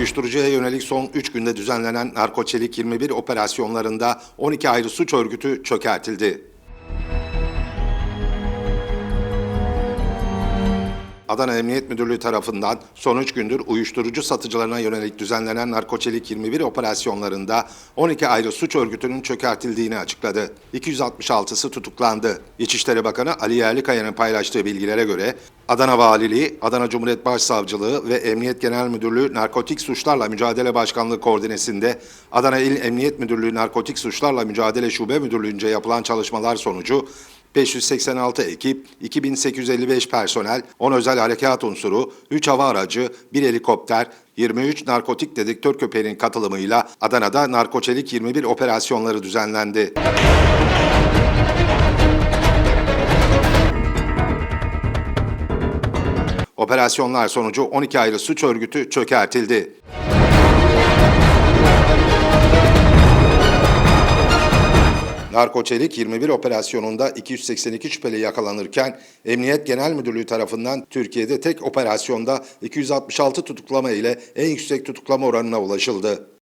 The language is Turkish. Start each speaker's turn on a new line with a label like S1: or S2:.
S1: Uyuşturucuya yönelik son 3 günde düzenlenen Narkoçelik 21 operasyonlarında 12 ayrı suç örgütü çökertildi. Adana Emniyet Müdürlüğü tarafından son 3 gündür uyuşturucu satıcılarına yönelik düzenlenen Narkoçelik 21 operasyonlarında 12 ayrı suç örgütünün çökertildiğini açıkladı. 266'sı tutuklandı. İçişleri Bakanı Ali Yerlikaya'nın paylaştığı bilgilere göre Adana Valiliği, Adana Cumhuriyet Başsavcılığı ve Emniyet Genel Müdürlüğü Narkotik Suçlarla Mücadele Başkanlığı koordinesinde Adana İl Emniyet Müdürlüğü Narkotik Suçlarla Mücadele Şube Müdürlüğü'nce yapılan çalışmalar sonucu 586 ekip, 2855 personel, 10 özel harekat unsuru, 3 hava aracı, 1 helikopter, 23 narkotik dedektör köpeğinin katılımıyla Adana'da Narkoçelik 21 operasyonları düzenlendi. Operasyonlar sonucu 12 ayrı suç örgütü çökertildi. Narkoçelik 21 operasyonunda 282 şüpheli yakalanırken Emniyet Genel Müdürlüğü tarafından Türkiye'de tek operasyonda 266 tutuklama ile en yüksek tutuklama oranına ulaşıldı.